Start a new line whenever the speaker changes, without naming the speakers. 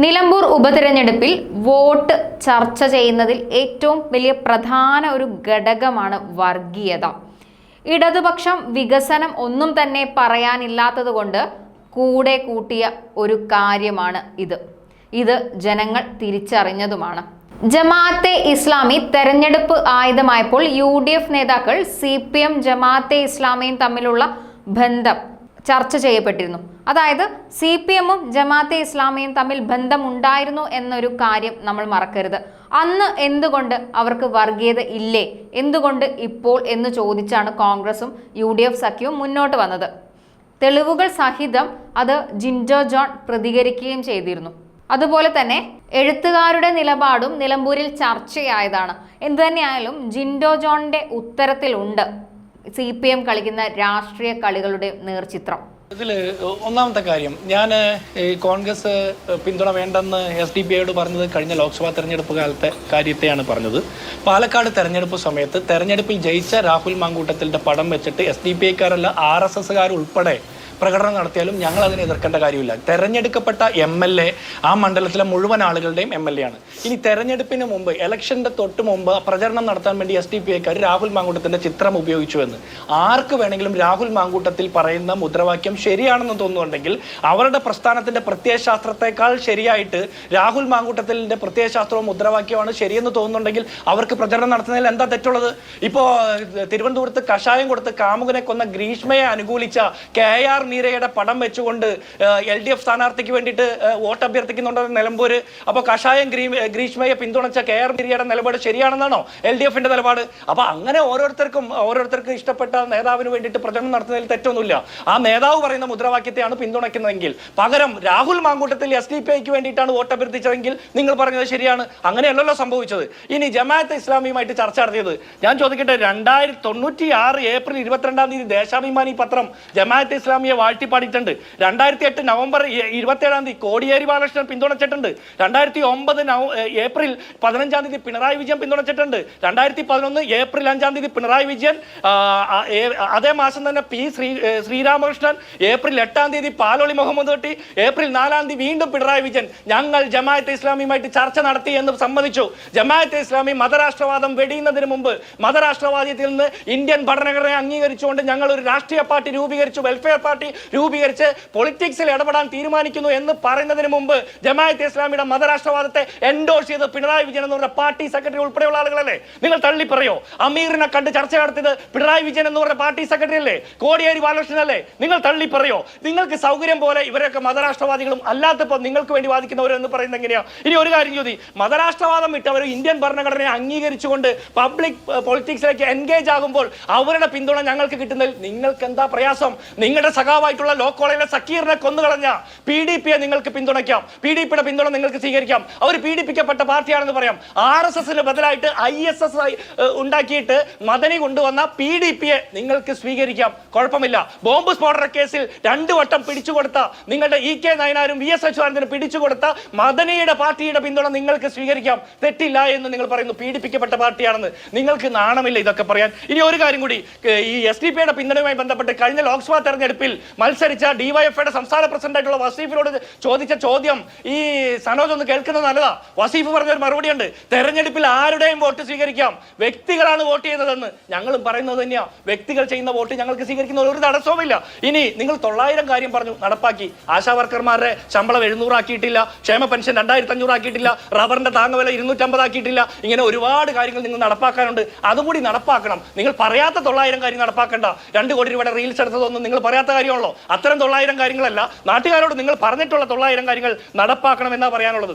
നിലമ്പൂർ ഉപതെരഞ്ഞെടുപ്പിൽ വോട്ട് ചർച്ച ചെയ്യുന്നതിൽ ഏറ്റവും വലിയ പ്രധാന ഒരു ഘടകമാണ് വർഗീയത. ഇടതുപക്ഷം വികസനം ഒന്നും തന്നെ പറയാനില്ലാത്തതുകൊണ്ട് കൂടെ കൂട്ടിയ ഒരു കാര്യമാണ് ഇത്. ഇത് ജനങ്ങൾ തിരിച്ചറിഞ്ഞതുമാണ്. ജമാഅത്തെ ഇസ്ലാമി തെരഞ്ഞെടുപ്പ് ആയുധമായപ്പോൾ യു ഡി എഫ് നേതാക്കൾ സി പി എം ജമാഅത്തെ ഇസ്ലാമിയും തമ്മിലുള്ള ബന്ധം ചർച്ച ചെയ്യപ്പെട്ടിരുന്നു. അതായത് സി പി എമ്മും ജമാഅത്തെ ഇസ്ലാമിയും തമ്മിൽ ബന്ധമുണ്ടായിരുന്നു എന്നൊരു കാര്യം നമ്മൾ മറക്കരുത്. അന്ന് എന്തുകൊണ്ട് അവർക്ക് വർഗീയത ഇല്ലേ? എന്തുകൊണ്ട് ഇപ്പോൾ എന്ന് ചോദിച്ചാണ് കോൺഗ്രസും യു ഡി എഫ് സഖ്യവും മുന്നോട്ട് വന്നത്. തെളിവുകൾ സഹിതം അത് ജിൻജോ ജോൺ പ്രതികരിക്കുകയും ചെയ്തിരുന്നു. അതുപോലെ തന്നെ എഴുത്തുകാരുടെ നിലപാടും നിലമ്പൂരിൽ ചർച്ചയായതാണ്. എന്തുതന്നെയായാലും ജിൻഡോ ജോണിന്റെ ഉത്തരത്തിലുണ്ട്. സി പി എം കളിക്കുന്ന രാഷ്ട്രീയ കളികളുടെ നേർചിത്രം.
ഇതിൽ ഒന്നാമത്തെ കാര്യം ഞാൻ കോൺഗ്രസ് പിന്തുണ വേണ്ടെന്ന് എസ് ഡി പി ഐയോട് പറഞ്ഞത് കഴിഞ്ഞ ലോക്സഭാ തെരഞ്ഞെടുപ്പ് കാലത്തെ കാര്യത്തെയാണ് പറഞ്ഞത്. പാലക്കാട് തെരഞ്ഞെടുപ്പ് സമയത്ത് തെരഞ്ഞെടുപ്പിൽ ജയിച്ച രാഹുൽ മാങ്കൂട്ടത്തിന്റെ പടം വെച്ചിട്ട് എസ് ഡി പി ഐക്കാരല്ല ആർ എസ് എസ്സുകാർ ഉൾപ്പെടെ പ്രകടനം നടത്തിയാലും ഞങ്ങൾ അതിനെ എതിർക്കേണ്ട കാര്യമില്ല. തെരഞ്ഞെടുക്കപ്പെട്ട എം എൽ എ ആ മണ്ഡലത്തിലെ മുഴുവൻ ആളുകളുടെയും എം എൽ എ ആണ്. ഇനി തെരഞ്ഞെടുപ്പിന് മുമ്പ് ഇലക്ഷന്റെ തൊട്ട് മുമ്പ് പ്രചരണം നടത്താൻ വേണ്ടി എസ് ഡി പി ഐക്കാർ രാഹുൽ മാങ്കൂട്ടത്തിന്റെ ചിത്രം ഉപയോഗിച്ചുവെന്ന്. ആർക്ക് വേണമെങ്കിലും രാഹുൽ മാങ്കൂട്ടത്തിൽ പറയുന്ന മുദ്രാവാക്യം ശരിയാണെന്ന് തോന്നുന്നുണ്ടെങ്കിൽ അവരുടെ പ്രസ്ഥാനത്തിന്റെ പ്രത്യയശാസ്ത്രത്തെക്കാൾ ശരിയായിട്ട് രാഹുൽ മാങ്കൂട്ടത്തിന്റെ പ്രത്യയശാസ്ത്രവും മുദ്രാവാക്യമാണ് ശരിയെന്ന് തോന്നുന്നുണ്ടെങ്കിൽ അവർക്ക് പ്രചരണം നടത്തുന്നതിൽ എന്താ തെറ്റുള്ളത്? ഇപ്പോ തിരുവനന്തപുരത്ത് കഷായം കൊടുത്ത് കാമുകനെ കൊന്ന ഗ്രീഷ്മയെ അനുകൂലിച്ച കെ ആർ മീരയുടെ പടം വെച്ചുകൊണ്ട് എൽ ഡി എഫ് സ്ഥാനാർത്ഥിക്ക് വേണ്ടിയിട്ട് വോട്ട് അഭ്യർത്ഥിക്കുന്നുണ്ടോ നിലമ്പൂർ അപ്പോൾ കഷായം ഗ്രീ ഗ്രീഷ്മയെ പിന്തുണച്ച കെ ആർ മീരയുടെ നിലപാട് ശരിയാണെന്നാണോ എൽ ഡി എഫിന്റെ നിലപാട്? അപ്പോൾ അങ്ങനെ ഓരോരുത്തർക്കും ഓരോരുത്തർക്കും ഇഷ്ടപ്പെട്ട നേതാവിന് വേണ്ടിയിട്ട് പ്രചരണം നടത്തുന്നതിൽ തെറ്റൊന്നുമില്ല. ആ നേതാവ് പറയുന്ന മുദ്രാവാക്യത്തെയാണ് പിന്തുണയ്ക്കുന്നതെങ്കിൽ പകരം Rahul Mankoottathil S D P ഐക്ക് വേണ്ടിയിട്ടാണ് വോട്ട് അഭ്യർത്ഥിച്ചതെങ്കിൽ നിങ്ങൾ പറഞ്ഞത് ശരിയാണ്. അങ്ങനെയല്ലല്ലോ സംഭവിച്ചത്. ഇനി ജമാഅത്ത് ഇസ്ലാമിയുമായിട്ട് ചർച്ച നടത്തിയത്. ഞാൻ ചോദിക്കട്ടെ രണ്ടായിരത്തി തൊണ്ണൂറ്റി ആറ് ഏപ്രിൽ ഇരുപത്തിരണ്ടാം തീയതി ദേശാഭിമാനി പത്രം ജമാഅത്ത് ഇസ്ലാമിയെ വാഴ്ത്തിപ്പാടിയിട്ടുണ്ട്. രണ്ടായിരത്തി എട്ട് നവംബർ ഇരുപത്തേഴാം തീയതി കോടിയേരി ബാലകൃഷ്ണൻ പിന്തുണച്ചിട്ടുണ്ട്. രണ്ടായിരത്തി ഒമ്പത് നവ ഏപ്രിൽ പതിനഞ്ചാം തീയതി പിണറായി വിജയൻ പിന്തുണച്ചിട്ടുണ്ട്. രണ്ടായിരത്തി പതിനൊന്ന് ഏപ്രിൽ അഞ്ചാം തീയതി പിണറായി വിജയൻ അതേ മാസം തന്നെ പി ശ്രീ ശ്രീരാമകൃഷ്ണൻ ഏപ്രിൽ എട്ടാം തീയതി പാലോളി മുഹമ്മദ് കുട്ടി ഏപ്രിൽ നാലാം തീയതി വീണ്ടും പിണറായി വിജയൻ. ഞങ്ങൾ ജമാഅത്ത് ഇസ്ലാമിയുമായിട്ട് ചർച്ച നടത്തി എന്ന് സമ്മതിച്ചു. ജമാഅത്ത് ഇസ്ലാമി മതരാഷ്ട്രവാദം വെടിയുന്നതിന് മുമ്പ് മതരാഷ്ട്രവാദത്തിൽ നിന്ന് ഇന്ത്യൻ ഭരണഘടനയെ അംഗീകരിച്ചുകൊണ്ട് ഞങ്ങൾ ഒരു രാഷ്ട്രീയ പാർട്ടി രൂപീകരിച്ചു. വെൽഫെയർ പാർട്ടി രൂപീകരിച്ച് പൊളിറ്റിക്സിൽ ഇടപെടാൻ തീരുമാനിക്കുന്നു എന്ന് പറയുന്നതിന് മുമ്പ് ജമാഅത്തെ ഇസ്ലാമിയുടെ മതരാഷ്ട്രവാദത്തെ എൻഡോഴ്സ് ചെയ്ത് പിണറായി വിജയൻ എന്ന് പറഞ്ഞ പാർട്ടി സെക്രട്ടറി ഉൾപ്പെടെയുള്ള ആളുകളല്ലേ? നിങ്ങൾ തള്ളി പറയോ അമീറിനെ കണ്ട് ചർച്ച നടത്തിയത് പിണറായി വിജയൻ എന്ന് പറഞ്ഞ പാർട്ടി സെക്രട്ടറി അല്ലേ? കോടിയേരി ബാലകൃഷ്ണൻ അല്ലേ? നിങ്ങൾ തള്ളി പറയോ നിങ്ങൾക്ക് സൗകര്യം പോലെ ഇവരൊക്കെ മതരാഷ്ട്രവാദികളും അല്ലാത്തപ്പോൾ നിങ്ങൾക്ക് വേണ്ടി വാദിക്കുന്നവരെന്ന് പറയുന്നത് എങ്ങനെയാ? ഇനി ഒരു കാര്യം ചോദി മതരാഷ്ട്രവാദം വിട്ടവർ ഇന്ത്യൻ ഭരണഘടനയെ അംഗീകരിച്ചുകൊണ്ട് പബ്ലിക് പൊളിറ്റിക്സിലേക്ക് എൻഗേജ് ആകുമ്പോൾ അവരുടെ പിന്തുണ ഞങ്ങൾക്ക് കിട്ടുന്നതിൽ നിങ്ങൾക്ക് എന്താ പ്രയാസം? നിങ്ങളുടെ സഖാവായിട്ടുള്ള ലോ കോളേജിലെ സക്കീറിനെ കൊന്നുകളഞ്ഞ പി ഡി പിയെ നിങ്ങൾക്ക് പിന്തുണയ്ക്കാം. പി ഡി പിയുടെ പിന്തുണ നിങ്ങൾക്ക് സ്വീകരിക്കാം. അവർ പീഡിപ്പിക്കപ്പെട്ട പാർട്ടിയാണെന്ന് പറയാം. ആർ എസ് എസിന് ബദലായിട്ട് ഐ എസ് എസ് ഉണ്ടാക്കിയിട്ട് മദനി കൊണ്ടുവന്ന പി ഡി പിയെ നിങ്ങൾക്ക് സ്വീകരിക്കാം. കുഴപ്പമില്ല. ബോംബ് സ്ഫോടന കേസിൽ രണ്ടു വട്ടം പിടിച്ചുകൊടുത്ത നിങ്ങളുടെ ഇ കെ നയനാരും വി എസ് അച്യുതാനന്ദനും പിടിച്ചുകൊടുത്ത മദനിയുടെ പാർട്ടിയുടെ പിന്തുണ നിങ്ങൾക്ക് സ്വീകരിക്കാം. തെറ്റില്ല എന്ന് നിങ്ങൾ പറയുന്നു. പീഡിപ്പിക്കപ്പെട്ട പാർട്ടിയാണെന്ന് നിങ്ങൾക്ക് നാണമില്ല ഇതൊക്കെ പറയാൻ. ഇനി ഒരു കാര്യം കൂടി ഈ എസ് ഡി പിയുടെ പിന്തുണയുമായി ബന്ധപ്പെട്ട് കഴിഞ്ഞ ലോക്സഭാ തെരഞ്ഞെടുപ്പിൽ മത്സരിച്ച ഡിവൈഎഫ്ഐയുടെ സംസ്ഥാന പ്രസിഡന്റായിട്ടുള്ള വസീഫിനോട് ചോദിച്ച ചോദ്യം ഈ സനോജ് ഒന്ന് കേൾക്കുന്നത് നല്ലതാ. വസീഫ് പറഞ്ഞൊരു മറുപടി ഉണ്ട് തെരഞ്ഞെടുപ്പിൽ ആരുടെയും വോട്ട് സ്വീകരിക്കാം? വ്യക്തികളാണ് വോട്ട് ചെയ്യുന്നതെന്ന് ഞങ്ങളും പറയുന്നത് തന്നെയാ. വ്യക്തികൾ ചെയ്യുന്ന വോട്ട് ഞങ്ങൾക്ക് സ്വീകരിക്കുന്ന ഒരു തടസ്സവുമില്ല. ഇനി നിങ്ങൾ തൊള്ളായിരം കാര്യം പറഞ്ഞു നടപ്പാക്കി. ആശാ വർക്കർമാരുടെ ശമ്പളം എഴുന്നൂറാക്കിയിട്ടില്ല. ക്ഷേമ പെൻഷൻ രണ്ടായിരത്തി അഞ്ഞൂറാക്കിയിട്ടില്ല റബ്ബറിന്റെ താങ്ങുവില ഇരുന്നൂറ്റമ്പതാക്കിയിട്ടില്ല. ഇങ്ങനെ ഒരുപാട് കാര്യങ്ങൾ നിങ്ങൾ നടപ്പാക്കാനുണ്ട്. അതുകൂടി നടപ്പാക്കണം. നിങ്ങൾ പറയാത്ത തൊള്ളായിരം കാര്യം നടപ്പാക്കണ്ട. രണ്ട് കോടി രൂപയുടെ റീൽസ് എടുത്തതൊന്നും നിങ്ങൾ പറയാത്ത കാര്യമാണല്ലോ അത്തരം തൊള്ളായിരം കാര്യങ്ങളല്ല. നാട്ടുകാരോട് നിങ്ങൾ പറഞ്ഞിട്ടുള്ള തൊള്ളായിരം കാര്യങ്ങൾ നടപ്പാക്കണം എന്നാ പറയാനുള്ളത്.